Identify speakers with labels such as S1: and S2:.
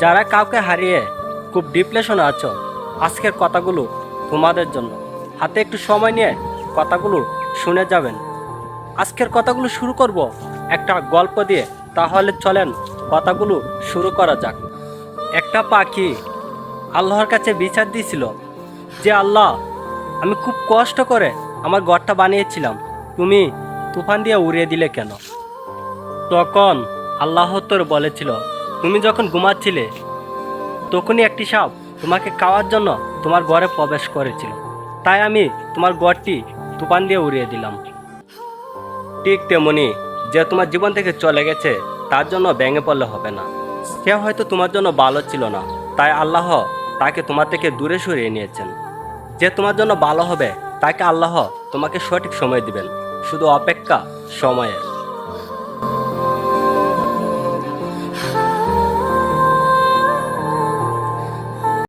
S1: যারা কাউকে হারিয়ে খুব ডিপ্রেশনে আছো, আজকের কথাগুলো তোমাদের জন্য। হাতে একটু সময় নিয়ে কথাগুলো শুনে যাবেন। আজকের কথাগুলো শুরু করব একটা গল্প দিয়ে। তাহলে চলেন কথাগুলো শুরু করা যাক। একটা পাখি আল্লাহর কাছে বিচার দিয়েছিল যে, আল্লাহ, আমি খুব কষ্ট করে আমার ঘরটা বানিয়েছিলাম। তুমি তুফান দিয়ে উড়িয়ে দিলে কেন? তখন আল্লাহ তোর বলেছিল তুমি যখন ঘুমাচ্ছিলে, তখনই একটি সাপ তোমাকে খাওয়ার জন্য তোমার ঘরে প্রবেশ করেছিল। তাই আমি তোমার ঘরটি তুফান দিয়ে উড়িয়ে দিলাম। ঠিক তেমনি যে তোমার জীবন থেকে চলে গেছে, তার জন্য ভেঙে পড়লে হবে না। সে হয়তো তোমার জন্য ভালো ছিল না, তাই আল্লাহ তাকে তোমার থেকে দূরে সরিয়ে নিয়েছেন। যে তোমার জন্য ভালো হবে, তাকে আল্লাহ তোমাকে সঠিক সময় দিবেন। শুধু অপেক্ষা সময়ের।